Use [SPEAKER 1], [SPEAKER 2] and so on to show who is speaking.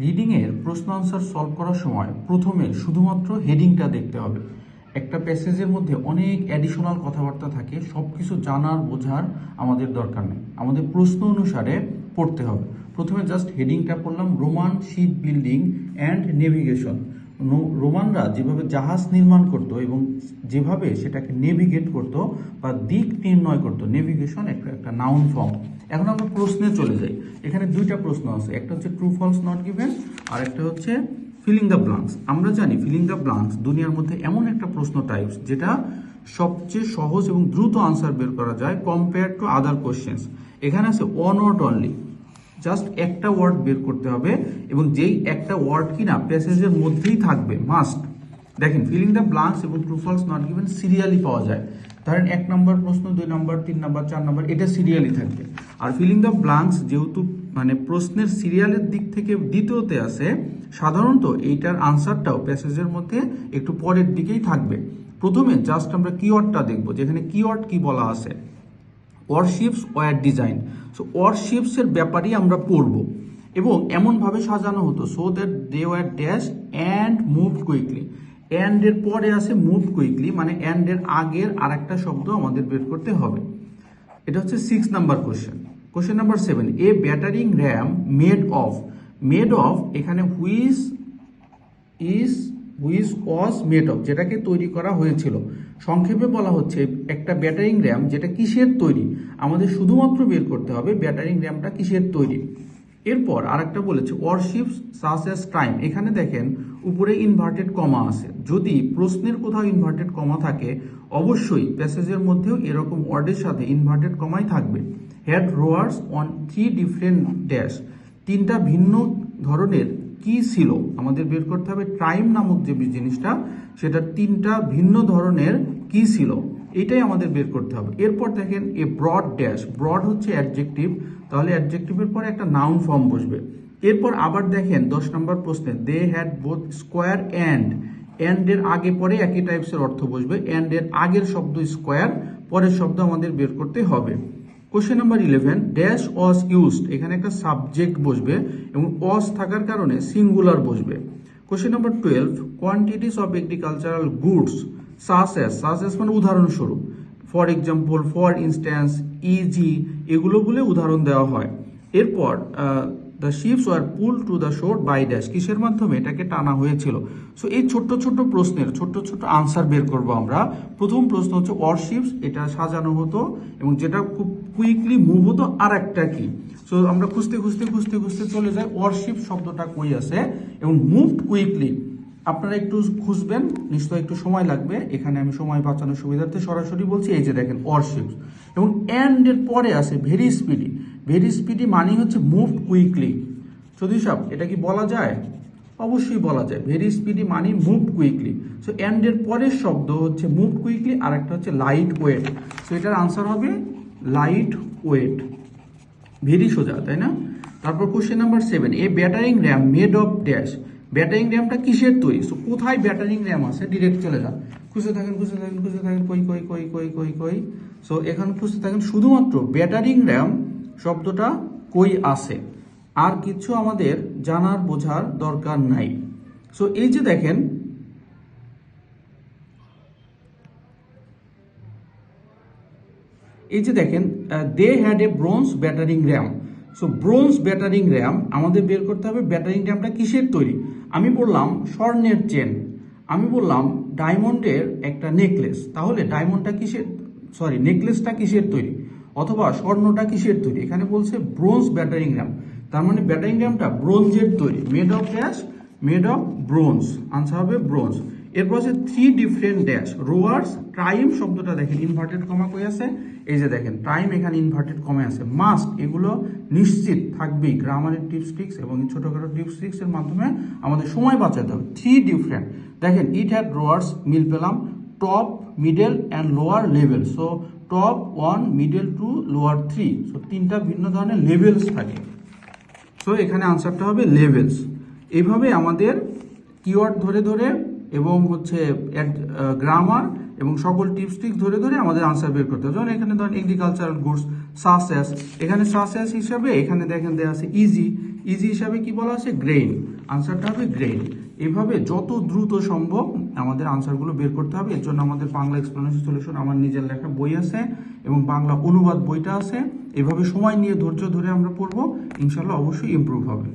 [SPEAKER 1] রিডিংয়ের প্রশ্ন answer solve করার সময় প্রথমে শুধুমাত্র হেডিংটা দেখতে হবে। একটা প্যাসেজের মধ্যে অনেক অ্যাডিশনাল কথাবার্তা থাকে সব কিছু জানার, বোঝার আমাদের দরকার নেই। আমাদের প্রশ্ন অনুসারে পড়তে হবে। প্রথমে জাস্ট হেডিংটা পড়লাম Roman ship building and navigation রোমানরা যেভাবে জাহাজ নির্মাণ করত এবং যেভাবে সেটাকে নেভিগেট করত বা দিক নির্ণয় করত নেভিগেশন একটা একটা নাউন ফর্ম এখন আমরা প্রশ্নে চলে যাই। এখানে দুইটা প্রশ্ন আছে। একটা হচ্ছে ট্রু ফলস নট গিভেন আর একটা হচ্ছে ফিলিং দ্য ব্লাঙ্কস আমরা জানি ফিলিং দ্য ব্লাঙ্কস দুনিয়ার মধ্যে এমন একটা প্রশ্ন টাইপস যেটা সবচেয়ে সহজ এবং দ্রুত আনসার বের করা যায় কম্পেয়ার টু আদার কোশ্চেন্স এখানে আছে ওয়ান ওয়ার্ড অনলি জাস্ট একটা ওয়ার্ড বের করতে হবে এবং যেই একটা ওয়ার্ড কিনা প্যাসেজের মধ্যেই থাকবে মাস্ট দেখেন ফিলিং দ্য ব্লাঙ্কস এবং true false not given serially পাওয়া যায়। ধরেন, এক নম্বর প্রশ্ন, দুই নম্বর তিন নম্বর চার নম্বর এটা সিরিয়ালি থাকবে। আর ফিলিং দ্য ব্লাঙ্কস যেহেতু মানে প্রশ্নের সিরিয়ালের দিক থেকে দ্বিতীয়তে আছে, সাধারণত এইটার আনসারটাও প্যাসেজের মধ্যে একটু পরের দিকেই থাকবে। প্রথমে জাস্ট আমরা কিওয়ার্ডটা দেখব, যেখানে কিওয়ার্ড কি বলা আছে। ওয়ারশিপস ওয়ার ডিজাইন সো ওয়ারশিপসের ব্যাপারেই আমরা পড়ব। এবং এমনভাবে সাজানো হতো so that they were dash and move quickly and এর পরে আছে মুভ কুইকলি মানে অ্যান্ড এর আগের আরেকটা শব্দ আমাদের বের করতে হবে। এটা হচ্ছে six number question question number seven a battering ram made of made of এখানে হুইস ইজ হুইস ওয়াজ মেড অফ যেটাকে তৈরি করা হয়েছিল। সংক্ষেপে বলা হচ্ছে, একটা ব্যাটারিং র্যাম যেটা কিসের তৈরি? আমাদের শুধুমাত্র বের করতে হবে ব্যাটারিং র্যামটা কিসের তৈরি? এরপর আরেকটা বলেছে ওয়ারশিপস সাস এস টাইম এখানে দেখেন, উপরে ইনভার্টেড কমা আছে। যদি প্রশ্নের কোথাও ইনভার্টেড কমা থাকে, অবশ্যই প্যাসেজের মধ্যেও এরকম ওয়ার্ডের সাথে ইনভার্টেড কমাই থাকবে। Had rowers on three different dash তিনটা ভিন্ন ধরনের কি ছিল? আমাদের বের করতে হবে টাইম নামক যে জিনিসটা, সেটা তিনটা ভিন্ন ধরনের কি ছিল? এটাই আমাদের বের করতে হবে। এরপর দেখেন এ ব্রড ড্যাশ ব্রড হচ্ছে অ্যাডজেক্টিভ তাহলে অ্যাডজেক্টিভের পরে একটা নাউন ফর্ম বসবে। এরপর আবার দেখেন দশ নম্বর প্রশ্নে they had both square and and এর আগে পরে একই টাইপসের অর্থ বসবে অ্যান্ড এর আগের শব্দ স্কোয়ার পরের শব্দ আমাদের বের করতে হবে। Question number eleven dash oars used এখানে একটা সাবজেক্ট বসবে এবং অস থাকার কারণে সিঙ্গুলার বসবে। Question number twelve quantities of agricultural goods such as such as মানে উদাহরণস্বরূপ। For example for instance E G এগুলো বলে উদাহরণ দেওয়া হয়। এরপর the ships were pull to the shore by dash কিসের মাধ্যমে? এটাকে টানা হয়েছিল। সো এই ছোট্ট ছোট্ট প্রশ্নের, ছোট্ট ছোট্ট আনসার বের করব আমরা। প্রথম প্রশ্ন হচ্ছে ওয়ারশিপস এটা সাজানো হতো, এবং যেটা খুব কুইকলি মুভ হতো আর একটা কি? সো আমরা খুঁজতে খুঁজতে খুঁজতে খুঁজতে চলে যাই। ওয়ারশিপ শব্দটা কই আছে? এবং মুভড কুইকলি আপনারা একটু খুঁজবেন নিশ্চয়ই একটু সময় লাগবে। এখানে আমি সময় বাঁচানোর সুবিধার্থে সরাসরি বলছি, এই যে দেখেন ওয়ারশিপস এবং অ্যান্ড পরে আছে ভেরি স্পিডি ভেরি স্পিডি মানে হচ্ছে মুভ কুইকলি সতীশ সাহেব এটা কি বলা যায়? অবশ্যই বলা যায়। ভেরি স্পিডি মানি মুভ কুইকলি সো অ্যান্ড এর পরের শব্দ হচ্ছে মুভ কুইকলি আর একটা হচ্ছে লাইট ওয়েট সো এটার আনসার হবে লাইট ওয়েট ভেরি সোজা, তাই না? তারপর question number seven a battering ram made of dash battering র্যামটা কিসের তৈরি? সো কোথায় ব্যাটারিং র্যাম আছে? ডিরেক্ট চলে যান। খুঁজতে থাকেন খুঁজতে থাকেন খুঁজতে থাকেন, কই কই কই কই কই কই। সো এখন খুঁজতে থাকেন শুধুমাত্র ব্যাটারিং র্যাম শব্দটা কই আছে? আর কিছু আমাদের জানার বোঝার দরকার নাই। সো এই যে দেখেন, এই যে দেখেন they had a bronze battering ram so bronze battering ram আমাদের বের করতে হবে ব্যাটারিং র্যামটা কিসের তৈরি? আমি বললাম স্বর্ণের চেন আমি বললাম ডায়মন্ডের একটা নেকলেস তাহলে ডায়মন্ডটা কিসের সরি নেকলেসটা কিসের তৈরি? অথবা স্বর্ণটা কিসের তৈরি? এখানে বলছে ব্রোঞ্জ ব্যাটারিং র্যাম। তার মানে ব্যাটারিং র্যামটা ব্রোঞ্জের তৈরি। Made of dash made of bronze answer হবে ব্রোঞ্জ এরপর আছে three different dash rowers time শব্দটা দেখেন ইনভার্টেড কমা কই আছে? এই যে দেখেন টাইম এখানে ইনভার্টেড কমে আছে। মাস্ট এগুলো নিশ্চিত থাকবেই। গ্রামারের টিপস ট্রিক্স এবং ছোটোখাটো টিপস ট্রিক্সের মাধ্যমে আমাদের সময় বাঁচাতে হবে। থ্রি ডিফারেন্ট দেখেন ইট হ্যাড রোয়ার্স মিল পেলাম। Top middle and lower level so top one middle two lower three so তিনটা ভিন্ন ধরনের লেভেলস থাকে। সো এখানে আনসারটা হবে লেভেলস এইভাবে আমাদের কিওয়ার্ড ধরে ধরে এবং হচ্ছে গ্রামার এবং সকল টিপস টিক্স ধরে ধরে আমাদের আনসার বের করতে হবে। যেমন এখানে ধরেন এগ্রিকালচারাল গুডস সাসেস এখানে সাসেস হিসাবে এখানে দেখেন দেওয়া আছে ইজি ইজি হিসাবে কি বলা আছে? গ্রেইন আনসারটা হবে গ্রেইন এভাবে যত দ্রুত সম্ভব আমাদের আনসারগুলো বের করতে হবে। এর জন্য আমাদের বাংলা এক্সপ্লেনেশন সলিউশন আমার নিজের লেখা বই আছে এবং বাংলা অনুবাদ বইটা আছে। এভাবে সময় নিয়ে ধৈর্য ধরে আমরা পড়ব। ইনশাল্লাহ অবশ্যই ইম্প্রুভ হবে।